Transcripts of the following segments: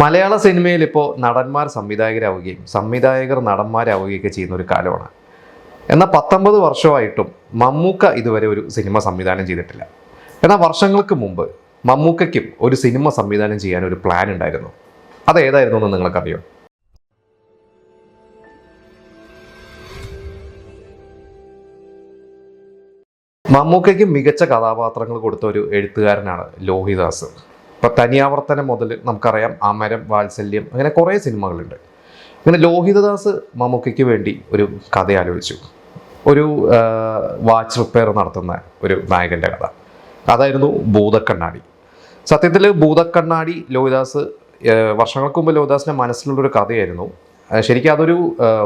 മലയാള സിനിമയിൽ ഇപ്പോൾ നടന്മാർ സംവിധായകരാവുകയും സംവിധായകർ നടന്മാരാവുകയൊക്കെ ചെയ്യുന്ന ഒരു കാലമാണ്. എന്നാൽ പത്തൊമ്പത് വർഷമായിട്ടും മമ്മൂക്ക ഇതുവരെ ഒരു സിനിമ സംവിധാനം ചെയ്തിട്ടില്ല. എന്നാൽ വർഷങ്ങൾക്ക് മുമ്പ് മമ്മൂക്കയ്ക്കും ഒരു സിനിമ സംവിധാനം ചെയ്യാൻ ഒരു പ്ലാൻ ഉണ്ടായിരുന്നു. അത് ഏതായിരുന്നു എന്ന് നിങ്ങൾക്കറിയോ? മമ്മൂക്കയ്ക്ക് മികച്ച കഥാപാത്രങ്ങൾ കൊടുത്ത ഒരു എഴുത്തുകാരനാണ് ലോഹിദാസ്. ഇപ്പൊ തനിയാവർത്തനം മുതൽ നമുക്കറിയാം അമരം വാത്സല്യം അങ്ങനെ കുറേ സിനിമകളുണ്ട്. ഇങ്ങനെ ലോഹിതദാസ് മമ്മൂക്കയ്ക്ക് വേണ്ടി ഒരു കഥ ആലോചിച്ചു. ഒരു വാച്ച് റിപ്പയർ നടത്തുന്ന ഒരു നായകന്റെ കഥ. അതായിരുന്നു ഭൂതക്കണ്ണാടി. സത്യത്തിൽ ഭൂതക്കണ്ണാടി ലോഹിദാസ് വർഷങ്ങൾക്ക് മുമ്പ് ലോഹിദാസിന്റെ മനസ്സിലുള്ളൊരു കഥയായിരുന്നു. ശരിക്കും അതൊരു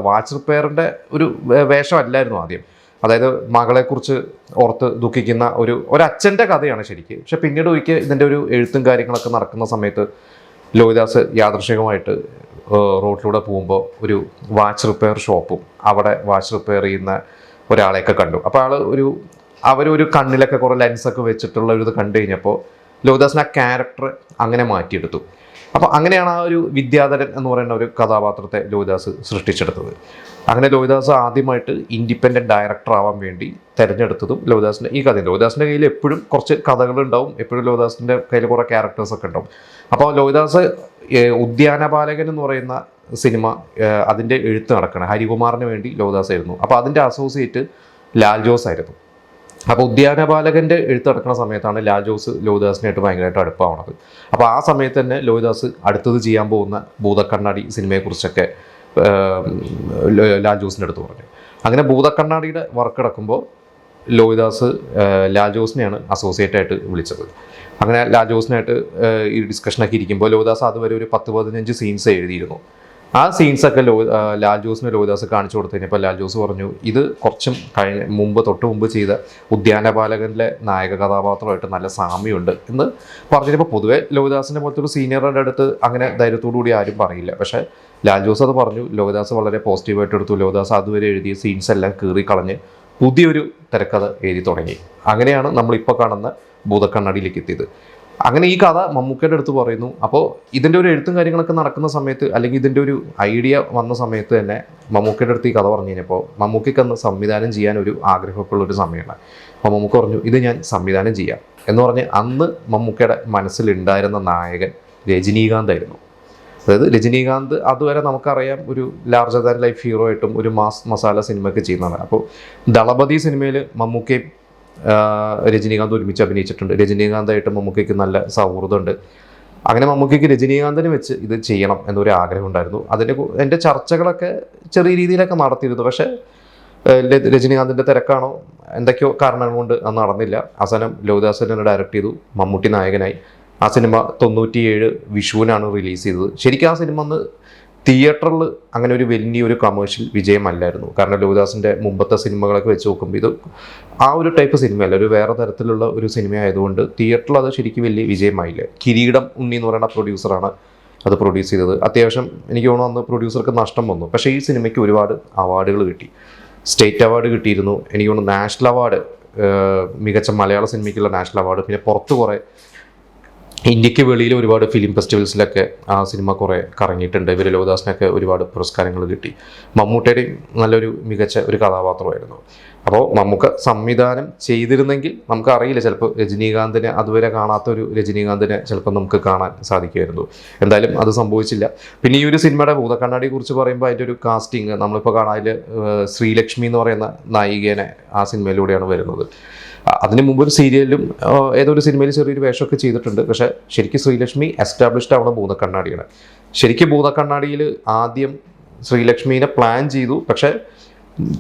വാച്ച് റിപ്പയറിന്റെ ഒരു വേഷമല്ലായിരുന്നു ആദ്യം. അതായത് മകളെക്കുറിച്ച് ഓർത്ത് ദുഃഖിക്കുന്ന ഒരു ഒരച്ഛന്റെ കഥയാണ് ശരിക്ക്. പക്ഷെ പിന്നീട് ഒരിക്കൽ ഇതിന്റെ ഒരു എഴുത്തും കാര്യങ്ങളൊക്കെ നടക്കുന്ന സമയത്ത് ലോഹിദാസ് യാദൃശികമായിട്ട് റോഡിലൂടെ പോകുമ്പോൾ ഒരു വാച്ച് റിപ്പയർ ഷോപ്പും അവിടെ വാച്ച് റിപ്പയർ ചെയ്യുന്ന ഒരാളെയൊക്കെ കണ്ടു. അപ്പോൾ ആൾ ഒരു അവരൊരു കണ്ണിലൊക്കെ കുറേ ലെൻസൊക്കെ വെച്ചിട്ടുള്ള ഒരു ഇത് കണ്ടു കഴിഞ്ഞപ്പോൾ ലോഹിദാസിന് ആ ക്യാരക്ടർ അങ്ങനെ മാറ്റിയെടുത്തു. അപ്പോൾ അങ്ങനെയാണ് ആ ഒരു വിദ്യാധരൻ എന്ന് പറയുന്ന ഒരു കഥാപാത്രത്തെ ലോഹിദാസ് സൃഷ്ടിച്ചെടുത്തത്. അങ്ങനെ ലോഹിദാസ് ആദ്യമായിട്ട് ഇൻഡിപെൻഡന്റ് ഡയറക്ടർ ആവാൻ വേണ്ടി തിരഞ്ഞെടുത്തതും ലോഹിദാസിന്റെ ഈ കഥയും ലോഹിദാസിന്റെ കയ്യിൽ എപ്പോഴും കുറച്ച് കഥകളുണ്ടാവും എപ്പോഴും ലോഹിദാസിന്റെ കയ്യിൽ കുറേ ക്യാരക്ടേഴ്സൊക്കെ ഉണ്ടാവും. അപ്പോൾ ലോഹിദാസ് ഉദ്യാനപാലകൻ എന്ന് പറയുന്ന സിനിമ അതിന്റെ എഴുത്ത് നടക്കണം ഹരികുമാറിന് വേണ്ടി ലോഹിദാസ് ആയിരുന്നു അപ്പോൾ അതിന്റെ അസോസിയേറ്റ് ലാൽ ജോസ് ആയിരുന്നു. അപ്പോൾ ഉദ്യാനപാലകന്റെ എഴുത്ത് നടക്കുന്ന സമയത്താണ് ലാൽ ജോസ് ലോഹിദാസിനായിട്ട് ഭയങ്കരമായിട്ട് അടുപ്പാവണത്. അപ്പോൾ ആ സമയത്ത് തന്നെ ലോഹിദാസ് അടുത്തത് ചെയ്യാൻ പോകുന്ന ഭൂതക്കണ്ണാടി സിനിമയെക്കുറിച്ചൊക്കെ ലാൽ ജോസിന്റെ അടുത്ത് പറഞ്ഞു. അങ്ങനെ ഭൂതക്കണ്ണാടിയുടെ വർക്ക് നടക്കുമ്പോൾ ലോഹിദാസ് ലാൽ ജോസിനെയാണ് അസോസിയേറ്റ് ആയിട്ട് വിളിച്ചത്. അങ്ങനെ ലാൽ ജോസിനായിട്ട് ഈ ഡിസ്കഷനൊക്കെ ഇരിക്കുമ്പോൾ ലോഹിദാസ് അതുവരെ ഒരു പത്ത് പതിനഞ്ച് സീൻസ് എഴുതിയിരുന്നു. ആ സീൻസൊക്കെ ലോ ലാൽ ജോസിന് ലോഹിദാസ് കാണിച്ചു കൊടുത്തു കഴിഞ്ഞപ്പോൾ ലാൽ ജോസ് പറഞ്ഞു ഇത് കുറച്ചും കഴിഞ്ഞ മുമ്പ് തൊട്ട് മുമ്പ് ചെയ്ത ഉദ്യാനപാലകനിലെ നായക കഥാപാത്രമായിട്ട് നല്ല സാമ്യമുണ്ട് എന്ന് പറഞ്ഞപ്പോൾ പൊതുവേ ലോഹിദാസിന്റെ പോലത്തെ ഒരു സീനിയറുടെ അടുത്ത് അങ്ങനെ ധൈര്യത്തോടു കൂടി ആരും പറയില്ല. പക്ഷേ ലാൽ ജോസ് അത് പറഞ്ഞു ലോഹിദാസ് വളരെ പോസിറ്റീവായിട്ട് എടുത്തു. ലോഹിദാസ് അതുവരെ എഴുതിയ സീൻസ് എല്ലാം കീറി കളഞ്ഞ് പുതിയൊരു തിരക്കഥ എഴുതി തുടങ്ങി. അങ്ങനെയാണ് നമ്മളിപ്പോൾ കാണുന്ന ഭൂതക്കണ്ണാടിയിലേക്ക് എത്തിയത്. അങ്ങനെ ഈ കഥ മമ്മൂക്കയുടെ അടുത്ത് പറയുന്നു. അപ്പോൾ ഇതിന്റെ ഒരു എഴുത്തും കാര്യങ്ങളൊക്കെ നടക്കുന്ന സമയത്ത് അല്ലെങ്കിൽ ഇതിന്റെ ഒരു ഐഡിയ വന്ന സമയത്ത് തന്നെ മമ്മൂക്കയുടെ അടുത്ത് ഈ കഥ പറഞ്ഞു കഴിഞ്ഞപ്പോൾ മമ്മൂക്കയ്ക്ക് അന്ന് സംവിധാനം ചെയ്യാൻ ഒരു ആഗ്രഹമൊക്കെ ഉള്ളൊരു സമയമാണ്. അപ്പോൾ മമ്മൂക്ക പറഞ്ഞു ഇത് ഞാൻ സംവിധാനം ചെയ്യാം. എന്ന് പറഞ്ഞ് അന്ന് മമ്മൂക്കയുടെ മനസ്സിലുണ്ടായിരുന്ന നായകൻ രജനീകാന്ത് ആയിരുന്നു. അതായത് രജനീകാന്ത് അതുവരെ നമുക്കറിയാം ഒരു ലാർജർ ദാൻ ലൈഫ് ഹീറോ ആയിട്ടും ഒരു മാസ് മസാല സിനിമയൊക്കെ ചെയ്യുന്നതാണ്. അപ്പോൾ ദളപതി സിനിമയിൽ മമ്മൂക്കയും രജനീകാന്ത് ഒരുമിച്ച് അഭിനയിച്ചിട്ടുണ്ട്. രജനീകാന്തായിട്ട് മമ്മൂക്കയ്ക്ക് നല്ല സൗഹൃദമുണ്ട്. അങ്ങനെ മമ്മൂക്കയ്ക്ക് രജനീകാന്തിനെ വെച്ച് ഇത് ചെയ്യണം എന്നൊരു ആഗ്രഹം ഉണ്ടായിരുന്നു. അതിന്റെ എന്റെ ചർച്ചകളൊക്കെ ചെറിയ രീതിയിലൊക്കെ നടത്തിയിരുന്നു. പക്ഷേ രജനീകാന്തിന്റെ തിരക്കാണോ എന്തൊക്കെയോ കാരണങ്ങൾ കൊണ്ട് അത് നടന്നില്ല. അവസാനം ലോകദാസൻ തന്നെ ഡയറക്റ്റ് ചെയ്തു. മമ്മൂട്ടി നായകനായി. ആ സിനിമ തൊണ്ണൂറ്റിയേഴ് വിഷുവിനാണ് റിലീസ് ചെയ്തത്. ശരിക്കും ആ സിനിമ അന്ന് തിയേറ്ററിൽ അങ്ങനെ ഒരു വലിയൊരു കമേഴ്ഷ്യൽ വിജയമല്ലായിരുന്നു. കാരണം ലോഹിദാസിന്റെ മുമ്പത്തെ സിനിമകളൊക്കെ വെച്ച് നോക്കുമ്പോൾ ഇത് ആ ഒരു ടൈപ്പ് സിനിമയല്ല ഒരു വേറെ തരത്തിലുള്ള ഒരു സിനിമ ആയതുകൊണ്ട് തിയേറ്ററിൽ അത് ശരിക്കും വലിയ വിജയമായില്ല. കിരീടം ഉണ്ണി എന്ന് പറയുന്ന പ്രൊഡ്യൂസറാണ് അത് പ്രൊഡ്യൂസ് ചെയ്തത്. അത്യാവശ്യം എനിക്ക് തോന്നുന്നു അന്ന് പ്രൊഡ്യൂസർക്ക് നഷ്ടം വന്നു. പക്ഷേ ഈ സിനിമയ്ക്ക് ഒരുപാട് അവാർഡുകൾ കിട്ടി. സ്റ്റേറ്റ് അവാർഡ് കിട്ടിയിരുന്നു. എനിക്ക് തോന്നുന്നു നാഷണൽ അവാർഡ് മികച്ച മലയാള സിനിമയ്ക്കുള്ള നാഷണൽ അവാർഡ് പിന്നെ പുറത്ത് കുറേ ഇന്ത്യയ്ക്ക് വെളിയിൽ ഒരുപാട് ഫിലിം ഫെസ്റ്റിവൽസിലൊക്കെ ആ സിനിമ കുറേ കറങ്ങിയിട്ടുണ്ട്. ഇവർ ലോകദാസിനൊക്കെ ഒരുപാട് പുരസ്കാരങ്ങൾ കിട്ടി. മമ്മൂട്ടയുടെയും നല്ലൊരു മികച്ച ഒരു കഥാപാത്രമായിരുന്നു. അപ്പോൾ നമുക്ക് സംവിധാനം ചെയ്തിരുന്നെങ്കിൽ നമുക്കറിയില്ല ചിലപ്പോൾ രജനീകാന്തിനെ അതുവരെ കാണാത്ത ഒരു രജനീകാന്തിനെ ചിലപ്പോൾ നമുക്ക് കാണാൻ സാധിക്കുമായിരുന്നു. എന്തായാലും അത് സംഭവിച്ചില്ല. പിന്നെ ഈ ഒരു സിനിമയുടെ ഭൂതക്കണ്ണാടിയെ കുറിച്ച് പറയുമ്പോൾ അതിന്റെ ഒരു കാസ്റ്റിംഗ് നമ്മളിപ്പോൾ കാണാതിൽ ശ്രീലക്ഷ്മി എന്ന് പറയുന്ന നായികേനെ ആ സിനിമയിലൂടെയാണ് വരുന്നത്. അതിന് മുമ്പ് ഒരു സീരിയലിലും ഏതോ ഒരു സിനിമയിൽ ചെറിയൊരു വേഷമൊക്കെ ചെയ്തിട്ടുണ്ട്. പക്ഷേ ശരിക്കും ശ്രീലക്ഷ്മി എസ്റ്റാബ്ലിഷ്ഡ് ആവുന്ന ഭൂതക്കണ്ണാടിയാണ്. ശരിക്കും ഭൂതക്കണ്ണാടിയിൽ ആദ്യം ശ്രീലക്ഷ്മീനെ പ്ലാൻ ചെയ്തു. പക്ഷേ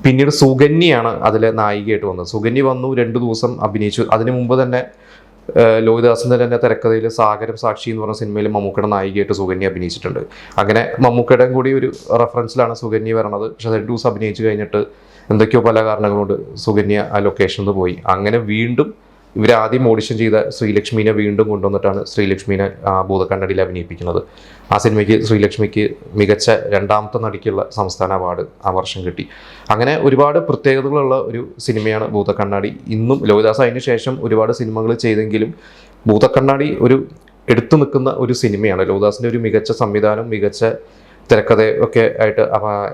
പിന്നീട് സുകന്യയാണ് അതിലെ നായികയായിട്ട് വന്നത്. സുഗന്യ വന്നു രണ്ട് ദിവസം അഭിനയിച്ചു. അതിനു മുമ്പ് തന്നെ ലോഹിദാസിന്റെ തന്നെ തിരക്കഥയിൽ സാഗരം സാക്ഷി എന്ന് പറഞ്ഞ സിനിമയിൽ മമ്മൂക്കയുടെ നായികയായിട്ട് സുകന്യ അഭിനയിച്ചിട്ടുണ്ട്. അങ്ങനെ മമ്മൂക്കയുടെ കൂടി ഒരു റെഫറൻസിലാണ് സുകന്യ വരണത്. പക്ഷെ ദിവസം അഭിനയിച്ചു കഴിഞ്ഞിട്ട് എന്തൊക്കെയോ പല കാരണങ്ങളുണ്ട് സുകന്യ ആ ലൊക്കേഷനിൽ പോയി. അങ്ങനെ വീണ്ടും ഇവർ ആദ്യം ഓഡിഷൻ ചെയ്ത ശ്രീലക്ഷ്മിനെ വീണ്ടും കൊണ്ടുവന്നിട്ടാണ് ശ്രീലക്ഷ്മിനെ ഭൂതക്കണ്ണടിയിൽ അഭിനയിപ്പിക്കുന്നത്. ആ സിനിമയ്ക്ക് ശ്രീലക്ഷ്മിക്ക് മികച്ച രണ്ടാമത്തെ നടിക്കുള്ള സംസ്ഥാന അവാർഡ് ആ വർഷം കിട്ടി. അങ്ങനെ ഒരുപാട് പ്രത്യേകതകളുള്ള ഒരു സിനിമയാണ് ഭൂതക്കണ്ണാടി. ഇന്നും ലോകദാസ് അതിന് ശേഷം ഒരുപാട് സിനിമകൾ ചെയ്തെങ്കിലും ഭൂതക്കണ്ണാടി ഒരു എടുത്തു നിൽക്കുന്ന ഒരു സിനിമയാണ്. ലോകദാസിന്റെ ഒരു മികച്ച സംവിധാനം മികച്ച തിരക്കഥ ഒക്കെ ആയിട്ട്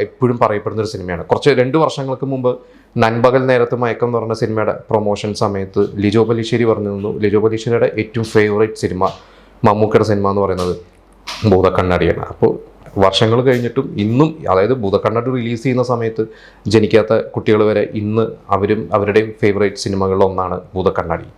എപ്പോഴും പറയപ്പെടുന്ന ഒരു സിനിമയാണ്. കുറച്ച് രണ്ട് വർഷങ്ങൾക്ക് മുമ്പ് നൻപകൽ നേരത്തെ മയക്കം എന്ന് പറഞ്ഞ സിനിമയുടെ പ്രൊമോഷൻ സമയത്ത് ലിജോ പലീശ്ശേരി പറഞ്ഞു തന്നു ലിജോ പലീശ്ശേരിയുടെ ഏറ്റവും ഫേവറേറ്റ് സിനിമ മമ്മൂക്കയുടെ സിനിമ എന്ന് പറയുന്നത് ഭൂതക്കണ്ണാടിയാണ്. അപ്പോൾ വർഷങ്ങൾ കഴിഞ്ഞിട്ടും ഇന്നും അതായത് ഭൂതക്കണ്ണാടി റിലീസ് ചെയ്യുന്ന സമയത്ത് ജനിക്കാത്ത കുട്ടികൾ വരെ ഇന്ന് അവരും അവരുടെയും ഫേവറേറ്റ് സിനിമകളിൽ ഒന്നാണ് ഭൂതക്കണ്ണാടി.